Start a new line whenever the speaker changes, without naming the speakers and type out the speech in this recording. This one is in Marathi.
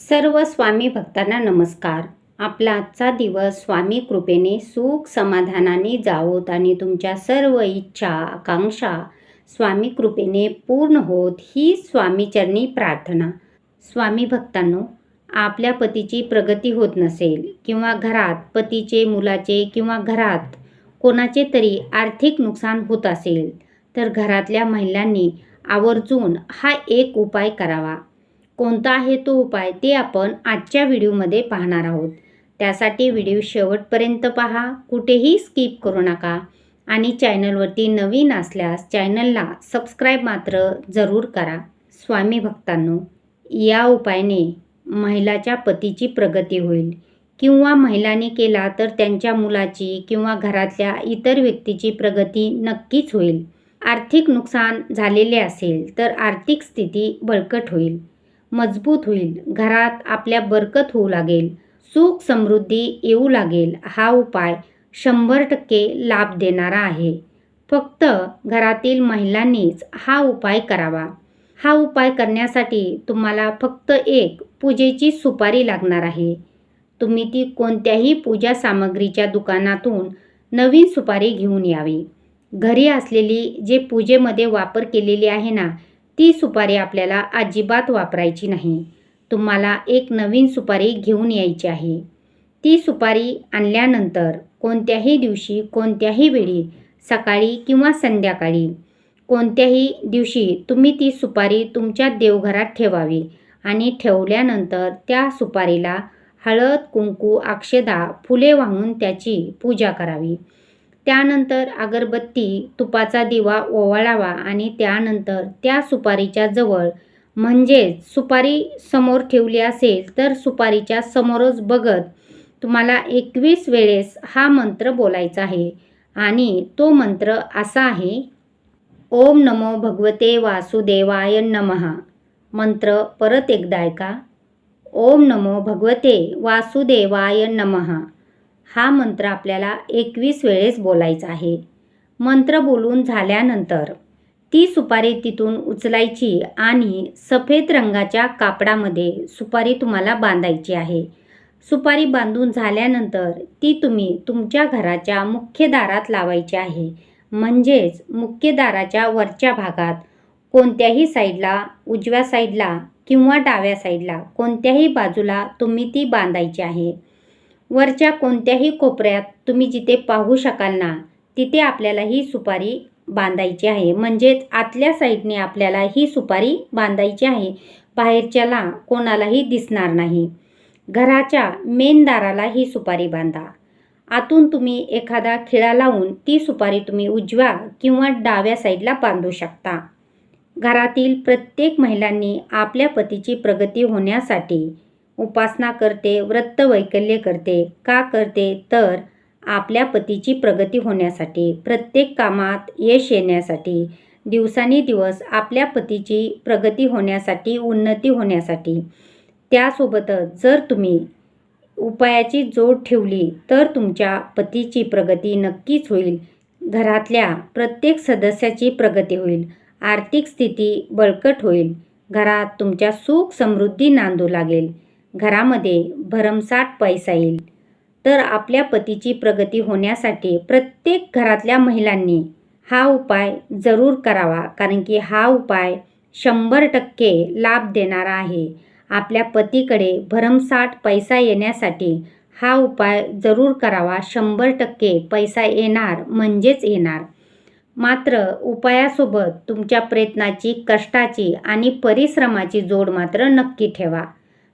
सर्व स्वामी भक्तांना नमस्कार. आपला आजचा दिवस स्वामी कृपेने सुख समाधानाने जावोत आणि तुमच्या सर्व इच्छा आकांक्षा स्वामी कृपेने पूर्ण होत ही स्वामीचरणी प्रार्थना. स्वामी भक्तांनो आपल्या पतीची प्रगती होत नसेल किंवा घरात पतीचे मुलाचे किंवा घरात कोणाचे तरी आर्थिक नुकसान होत असेल तर घरातल्या महिलांनी आवर्जून हा एक उपाय करावा. कोणता आहे तो उपाय ते आपण आजच्या व्हिडिओमध्ये पाहणार आहोत. त्यासाठी व्हिडिओ शेवटपर्यंत पहा कुठेही स्किप करू नका आणि चॅनलवरती नवीन असल्यास चॅनलला सबस्क्राईब मात्र जरूर करा. स्वामी भक्तांनो या उपायाने महिलाच्या पतीची प्रगती होईल. किंवा महिलांनी केला तर त्यांच्या मुलाची किंवा घरातल्या इतर व्यक्तीची प्रगती नक्कीच होईल. आर्थिक नुकसान झालेले असेल तर आर्थिक स्थिती बळकट होईल. मजबूत होईल. घरात आपल्या बरकत होऊ लागेल. सुख समृद्धी येऊ लागेल. हा उपाय शंभर टक्के लाभ देणारा आहे. फक्त घरातील महिलांनीच हा उपाय करावा. हा उपाय करण्यासाठी तुम्हाला फक्त एक पूजेची सुपारी लागणार आहे. तुम्ही ती कोणत्याही पूजा सामग्रीच्या दुकानातून नवीन सुपारी घेऊन यावी. घरी असलेली जे पूजेमध्ये वापर केलेली आहे ना ती सुपारी आपल्याला अजिबात वापरायची नाही. तुम्हाला एक नवीन सुपारी घेऊन यायची आहे. ती सुपारी आणल्यानंतर कोणत्याही दिवशी कोणत्याही वेळी सकाळी किंवा संध्याकाळी कोणत्याही दिवशी तुम्ही ती सुपारी तुमच्या देवघरात ठेवावी आणि ठेवल्यानंतर त्या सुपारीला हळद कुंकू अक्षदा फुले वाहून त्याची पूजा करावी. त्यानंतर अगरबत्ती तुपाचा दिवा ओवाळावा आणि त्यानंतर त्या सुपारीच्या जवळ म्हणजेच सुपारी समोर ठेवली असेल तर सुपारीच्या समोरच बघत तुम्हाला एकवीस वेळेस हा मंत्र बोलायचा आहे. आणि तो मंत्र असा आहे ओम नमो भगवते वासुदेवाय नमहा मंत्र परत एकदा ऐका. ओम नमो भगवते वासुदेवाय नमहा हा मंत्र आपल्याला एकवीस वेळेस बोलायचा आहे. मंत्र बोलून झाल्यानंतर ती सुपारी तिथून उचलायची आणि सफेद रंगाच्या कापडामध्ये सुपारी तुम्हाला बांधायची आहे. सुपारी बांधून झाल्यानंतर ती तुम्ही तुमच्या घराच्या मुख्य दारात लावायची आहे. म्हणजेच मुख्य दाराच्या वरच्या भागात कोणत्याही साईडला उजव्या साईडला किंवा डाव्या साईडला कोणत्याही बाजूला तुम्ही ती बांधायची आहे. वरच्या कोणत्याही कोपऱ्यात तुम्ही जिथे पाहू शकाल ना तिथे आपल्याला ही सुपारी बांधायची आहे. म्हणजेच आतल्या साईडने आपल्याला ही सुपारी बांधायची आहे. बाहेरच्याला कोणालाही दिसणार नाही. घराच्या मेन दाराला ही सुपारी बांधा. आतून तुम्ही एखादा खिळा लावून ती सुपारी तुम्ही उजव्या किंवा डाव्या साईडला बांधू शकता. घरातील प्रत्येक महिलांनी आपल्या पतीची प्रगती होण्यासाठी उपासना करते व्रत वैकल्य करते. का करते? तर आपल्या पतीची प्रगती होण्यासाठी प्रत्येक कामात यश येण्यासाठी दिवसांनी दिवस आपल्या पतीची प्रगती होण्यासाठी उन्नती होण्यासाठी. त्यासोबतच जर तुम्ही उपायाची जोड ठेवली तर तुमच्या पतीची प्रगती नक्कीच होईल. घरातल्या प्रत्येक सदस्याची प्रगती होईल. आर्थिक स्थिती बळकट होईल. घरात तुमच्या सुख समृद्धी नांदू लागेल. घरामध्ये भरमसाठ पैसा येईल. तर आपल्या पतीची प्रगती होण्यासाठी प्रत्येक घरातल्या महिलांनी हा उपाय जरूर करावा कारण की हा उपाय शंभर टक्के लाभ देणारा आहे. आपल्या पतीकडे भरमसाठ पैसा येण्यासाठी हा उपाय जरूर करावा. शंभर टक्के पैसा येणार म्हणजेच येणार. मात्र उपायासोबत तुमच्या प्रयत्नाची कष्टाची आणि परिश्रमाची जोड मात्र नक्की ठेवा.